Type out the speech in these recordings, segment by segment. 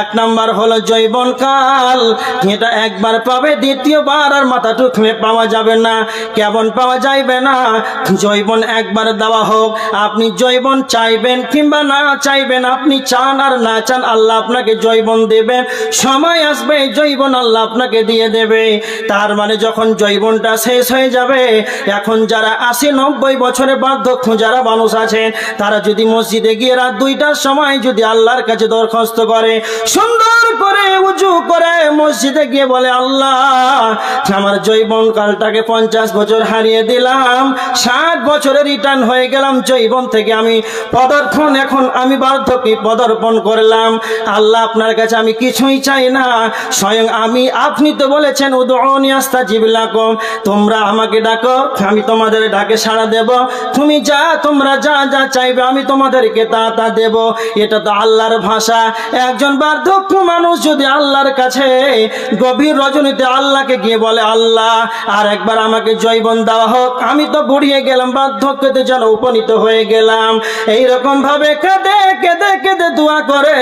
এক নাম্বার হলো জৈবন কাল এটা একবার পাবে, দ্বিতীয়বার আর মাথা টুকমে পাওয়া যাবে না। কেমন পাওয়া যাইবে না, জৈবন একবার দেওয়া হোক। আপনি জৈবন চাইবেন কিংবা না চাইবেন, আপনি চান আর না চান, আল্লাহ আপনাকে জৈবন দেবেন। সময় আসবে, জৈবন আল্লাহ আপনাকে দিয়ে দেবে। তার মানে যখন জৈবনটা শেষ হয়ে যাবে, এখন যারা আশি নব্বই বছরের বার্ধক্য, যারা মানুষ আছেন, তারা যদি মসজিদে গিয়ে রাত দুইটার সময় যদি আল্লাহর কাছে দরখাস্ত করে সুন্দর করে উঁচু করে মসজিদে গিয়ে বলে, আল্লাহ আমার জৈবন কালটাকে পঞ্চাশ বছর হারিয়ে দিলাম, ষাট বছরে রিটার্ন হয়ে গেলাম জৈবন থেকে, আমি পদার্পণ এখন আমি বার্ধক্যে পদার্পণ করলাম। আল্লাহ, আপনার কাছে আমি কিছুই চাই না। স্বয়ং আমি, আপনি তো বলেছেন উদনি আস্তা জিবিলাকম তোমরা আমাকে ডাকো, আমি তোমাদের ডাকে সাড়া দেব। তুমি যা, তোমরা যা যা চাইবে, আমি তোমাদেরকে তা তা দেব। এটা তো আল্লাহর ভাষা। একজন বার্ধক্য মানুষ যদি আল্লাহর কাছে গভীর রজনীতে আল্লাহকে গিয়ে বলে, আল্লাহ, আর একবার আমাকে জৈবন দেওয়া হোক। আমি তো বুড়িয়ে গেলাম, বার্ধক্যতে যেন উপনীত হয়ে গেলাম। এইরকম ভাবে কেঁদে কেঁদে কেঁদে দোয়া করে,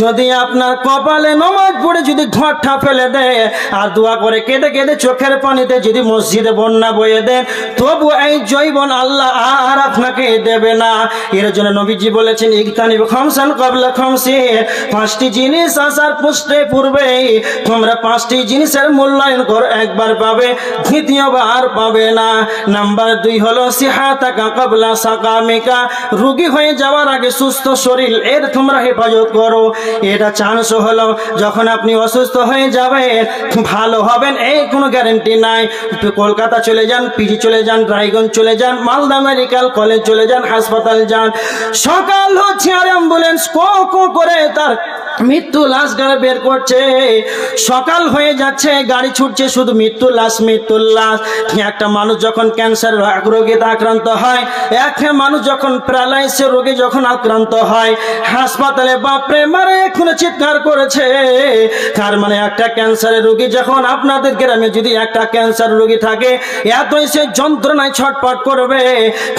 যদি আপনার কপালে নমাজ পড়ে, যদি ঘরটা ফেলে দেয়, আর দোয়া করে কেঁদে কেঁদে চোখের পানিতে যদি মসজিদে বন্যা বয়ে দেন, তবু এই জৈবন আল্লাহ আর আপনাকে দেবে না। এর জন্য নবীজি বলেছেন ইকতানি খমসান কবলা খমসে। পাঁচটি জিনিস আসার পুষ্টে পূর্বে তোমরা পাঁচটি জিনিসের মূল্যায়ন করো, একবার পাবে, দ্বিতীয়বার পাবে না। নাম্বার দুই হলো সিহাতাকা কবলা সাকামিকা রুগী হয়ে যাওয়ার আগে সুস্থ শরীর, এর তোমরা হেফাজত করো। এটা চান্স হলো, যখন আপনি অসুস্থ হয়ে যাবেন, ভালো হবেন, এই কোনো গ্যারেন্টি নাই। কলকাতা চলে যান পিজি চলে যান, রায়গঞ্জ চলে যান, মালদা মেডিকেল কলেজ চলে যান, হাসপাতাল যান। সকাল হচ্ছে আর অ্যাম্বুলেন্স কো কো করে তার মৃত্যু লাশ গাড়ি বের করছে। সকাল হয়ে যাচ্ছে, গাড়ি ছুটছে, শুধু মৃত্যু লাশ, মৃত্যুর লাশ। একটা মানুষ যখন ক্যান্সার রোগে আক্রান্ত হয় এক মানুষ যখন প্যারালাইসিস রোগে যখন আক্রান্ত হয়, হাসপাতালে বাপরে মারে, এখনও চিৎকার করেছে। তার মানে একটা ক্যান্সারের রোগী যখন আপনাদের গ্রামে যদি একটা ক্যান্সার রোগী থাকে, এতই সে যন্ত্রণায় ছটপট করবে,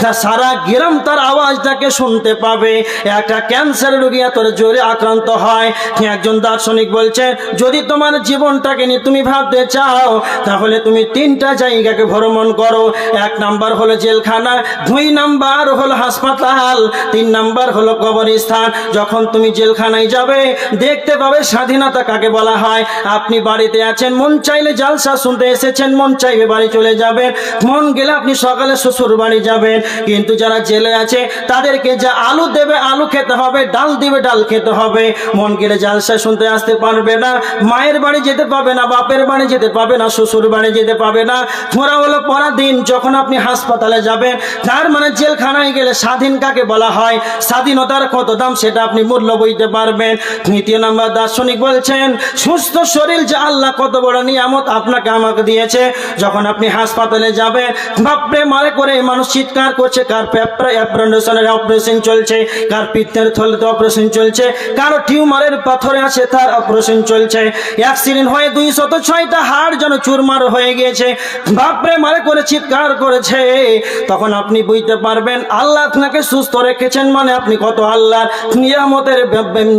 তা সারা গ্রাম তার আওয়াজটাকে শুনতে পাবে। একটা ক্যান্সার রোগী এত জোরে আক্রান্ত হয় একজন দার্শনিক বলছে, যদি তোমার জীবনটাকে নিয়ে তুমি ভাবতে চাও, তাহলে তুমি তিনটা জায়গাকে ভ্রমণ করো। এক নাম্বার হলো জেলখানা, দুই নাম্বার হলো হাসপাতাল, তিন নাম্বার হলো কবরস্থান। যখন তুমি জেলখানায় যাবে, দেখতে পাবে স্বাধীনতা কাকে বলা হয়। আপনি বাড়িতে আছেন, মন চাইলে জালসা শুনতে এসেছেন, মন চাইবে বাড়ি চলে যাবেন। মন গেলে আপনি সকালে শ্বশুর বাড়ি যাবেন। কিন্তু যারা জেলে আছে, তাদেরকে যা আলু দেবে, আলু খেতে হবে, ডাল দিবে, ডাল খেতে হবে। মন গেলে জালসা শুনতে আসতে পারবে না। মায়ের বাড়ি যেতে পাবে না, বাপের বাড়ি যেতে পাবে না, শ্বশুর বাড়ি যেতে পাবে না। ওরা হলো পরাধীন যখন আপনি হাসপাতালে যাবেন, তার মানে জেলখানায় গেলে স্বাধীন কাকে বলা হয়? স্বাধীনতার কত দাম সেটা আপনি মূল্য বইতে পারবেন। তৃতীয় নম্বর দার্শনিক বলছেন, সুস্থ শরীর যে আল্লাহ কত বড় নিয়ামত আপনাকে আমাকে দিয়েছে। যখন আপনি হাসপাতালে যাবেন, বাপরে, মারে করে মানুষ চিৎকার করছে, কার অ্যাপ্রেন্ডেশনের অপারেশন চলছে, কার পিত্তের থলিতে অপারেশন চলছে, কারও টিউমারের পাথরে আছে তার অপারেশন চলছে। অ্যাক্সিডেন্ট হয়ে দুই শত ছয়টা হাড় যেন চুরমার হয়ে গিয়েছে। বাপরে, মারে করে চিৎকার করেছে। তখন আপনি বুঝতে পারবেন, আল্লাহ আপনাকে সুস্থ রেখেছেন মানে আপনি কত আল্লাহর নিয়ামতের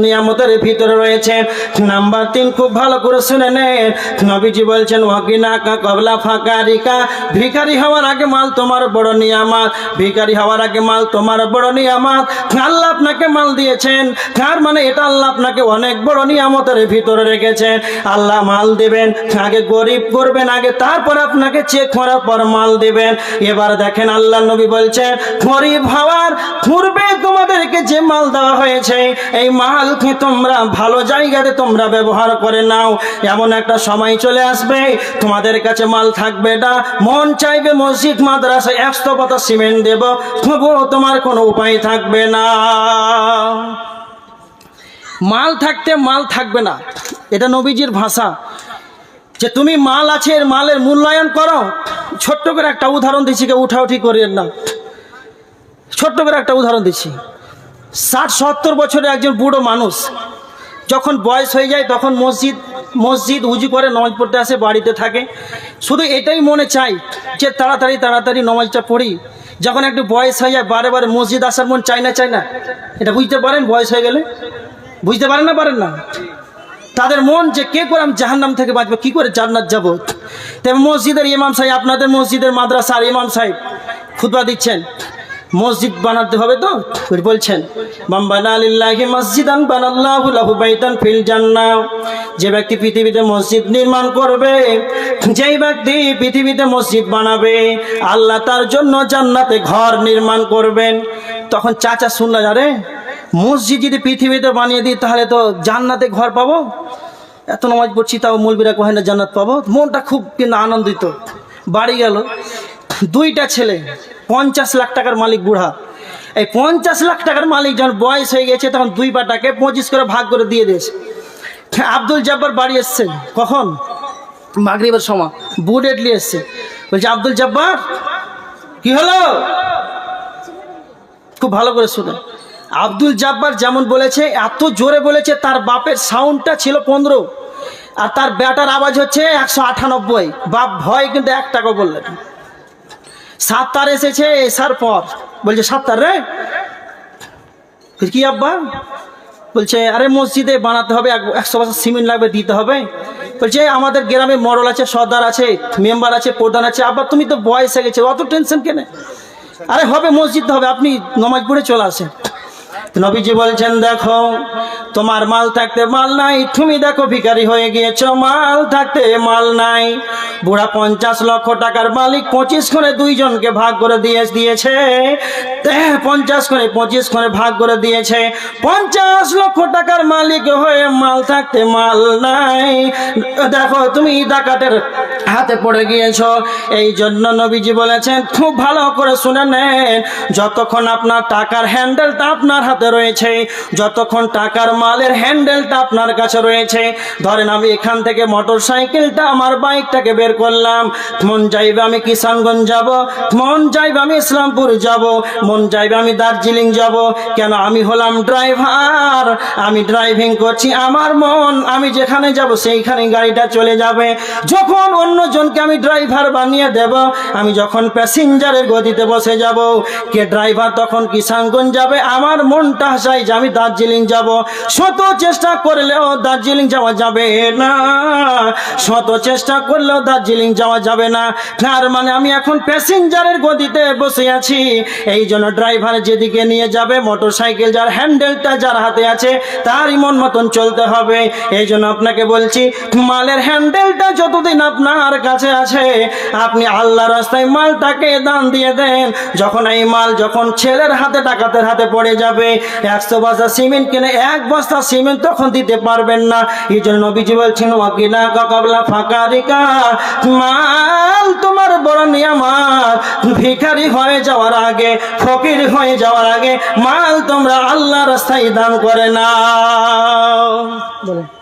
নিয়ামতের ভিতরে রয়েছেন। নাম্বার তিন, খুব ভালো করে শুনে নেন। নবীজি বলছেন ওয়াকিনা কা কবলা ফাঁকারিকা। ভিখারি হওয়ার আগে মাল তোমার বড় নিয়ামত। ভিখারি হওয়ার আগে মাল তোমার বড় নিয়ামত। আল্লাহ আপনাকে মাল দিয়েছেন। তার মানে এটা আল্লাহ আপনাকে অনেক বড় নিয়ামতের ভিতরে রেখেছেন। আল্লাহ মাল দেবেন, আগে গরিব করবেন, আগে তারপর আপনাকে চেক করার পর মাল দেবেন। এবার দেখেন আল্লাহ নবী বলছেন, গরিব হওয়ার পূর্বে তোমাদেরকে যে মাল দেওয়া হয়েছে, এই মালকে তোমরা ভালো জায়গাতে তোমরা ব্যবহার করে নাও? এমন একটা সময় চলে আসবে, তোমাদের কাছে মাল থাকবে না, মন চাইবে মসজিদ, মাদ্রাসা একশো পাতা সিমেন্ট দেব, তবুও তোমার কোনো উপায় থাকবে না। মাল থাকতে মাল থাকবে না। এটা নবীজির ভাষা। যে তুমি মাল আছে, এর মালের মূল্যায়ন করো। ছোট্ট করে একটা উদাহরণ দিচ্ছি কেউ উঠাউঠি করিয়েন না। ছোট্ট করে একটা উদাহরণ দিচ্ছি। ষাট, সত্তর বছরের একজন বুড়ো মানুষ যখন বয়স হয়ে যায়, তখন মসজিদ মসজিদ উজু করে নমাজ পড়তে আসে, বাড়িতে থাকে। শুধু এটাই মনে চাই যে তাড়াতাড়ি তাড়াতাড়ি নমাজটা পড়ি। যখন একটু বয়স হয়ে যায়, বারে বারে মসজিদ আসার মন চায় না চায় না। এটা বুঝতে পারেন বয়স হয়ে গেলে? বুঝতে পারেন না পারেন না? তাদের মন যে কে করে আমি জাহান্নাম থেকে বাঁচবো, কি করে জান্নাত যাব? তবে মসজিদের ইমাম সাহেব, আপনাদের মসজিদের মাদ্রাসার ইমাম সাহেব খুতবা দিচ্ছেন। মসজিদ বানাতে হবে তো? বলছেন যে ব্যক্তি পৃথিবীতে মসজিদ নির্মাণ করবে, যেই ব্যক্তি পৃথিবীতে মসজিদ বানাবে, আল্লাহ তার জন্য জান্নাতে ঘর নির্মাণ করবেন। তখন চাচা শুনলেন, আরে মসজিদ যদি পৃথিবীতে বানিয়ে দিই, তাহলে তো জান্নাতে ঘর পাবো? এত নামাজ পড়ছি, তাও মূলবিরা কহে না জান্নাত পাবো? মনটা খুব কিন্তু আনন্দিত। বাড়ি গেল, দুইটা ছেলে, পঞ্চাশ লাখ টাকার মালিক বুড়া। এই পঞ্চাশ লাখ টাকার মালিক যখন বয়স হয়ে গেছে, তখন দুই পাটাকে পঁচিশ করে ভাগ করে দিয়ে দিয়েছে। আব্দুল জব্বার বাড়ি এসছে কখন? মাগরিবের সময়। বুট এটলি এসছে। বলছে, আব্দুল জব্বার, কি হলো? খুব ভালো করে শুনে। আব্দুল জাব্বার যেমন বলেছে এত জোরে বলেছে তার বাপের সাউন্ডটা ছিল পনেরো। আর তার ব্যাটার আওয়াজ হচ্ছে একশো আটানব্বই। বাপ ভয় কিন্তু এক টাকা বললেন সাতটার এসেছে এসার পর। বলছে সাতটার রে? বলছি, কি আব্বা? বলছে আরে মসজিদে বানাতে হবে এক- একশো বছর সিমেন্ট লাগবে দিতে হবে। বলছে আমাদের গ্রামে মরল আছে সর্দার আছে মেম্বার আছে প্রধান আছে। আব্বা তুমি তো বয়স হয়ে গেছে অত টেনশন কেন? আরে হবে মসজিদ হবে আপনি নমাজ পড়ে চলে আসেন। নবীজি বলছেন, দেখো, তোমার মাল থাকতে মাল নাই, তুমি দেখো ভিখারি হয়ে গিয়েছ, মাল থাকতে মাল নাই। বুড়া পঞ্চাশ লক্ষ টাকার মালিক পঁচিশ করে দুইজনকে ভাগ করে দিয়ে দিয়েছে। পঞ্চাশ করে পঁচিশ করে ভাগ করে দিয়েছে। পঞ্চাশ লক্ষ টাকার মালিক হয়ে মাল থাকতে মাল নাই। দেখো, তুমি ডাকাতের হাতে পড়ে গিয়েছ। এই জন্য নবীজি বলেছেন, খুব ভালো করে শুনে নেন। যতক্ষণ আপনার টাকার হ্যান্ডেলটা আপনার হাতে রয়েছে, যতক্ষণ টাকার মালের হ্যান্ডেলটা আপনার কাছে রয়েছে। ধরেন আমি এখান থেকে মোটর সাইকেলটা আমার বাইকটাকে বের করলাম। মন চাইবে আমি কিষানগঞ্জ যাব, মন চাইবে আমি ইসলামপুর যাব, মন চাইবে আমি দার্জিলিং যাব। কেন আমি হলাম ড্রাইভার আমি ড্রাইভিং করছি আমার মন, আমি যেখানে যাব সেইখানে গাড়িটা চলে যাবে। যখন অন্যজনকে আমি ড্রাইভার বানিয়ে দেব। আমি যখন প্যাসেঞ্জারের গতিতে বসে যাব, কে ড্রাইভার তখন কিষানগঞ্জ যাবে? আমার মনটা চাই যে আমি দার্জিলিং যাব। শত চেষ্টা করলেও দার্জিলিং যাওয়া যাবে না। শত চেষ্টা করলেও দার্জিলিং যাওয়া যাবে না। তার মানে আমি এখন প্যাসেঞ্জারের গতিতে বসে আছি। এই জন্য ড্রাইভার যেদিকে নিয়ে যাবে মোটর সাইকেল যার হ্যান্ডেলটা যার হাতে আছে, তারই মন মতন চলতে হবে। এই জন্য আপনাকে বলছি, মালের হ্যান্ডেলটা যতদিন আপনার কাছে আছে আপনি আল্লাহ রাস্তায় মালটাকে দান দিয়ে দেন। যখন এই মাল যখন ছেলের হাতে, ডাকাতের হাতে পড়ে যাবে, একশো বস্তা সিমেন্ট কিনে এক বস্তা সিমেন্ট তখন দিতে পারবেন না। এই জন্য নবীজি বলছেন, ওয়াকিনা কাবলা ফাঁকা রিকা মাল তোমার বড় নিয়ামাত। ভিখারি হয়ে যাওয়ার আগে, ফকির হয়ে যাওয়ার আগে মাল তোমরা আল্লাহ রাস্তায় দান করে না বলে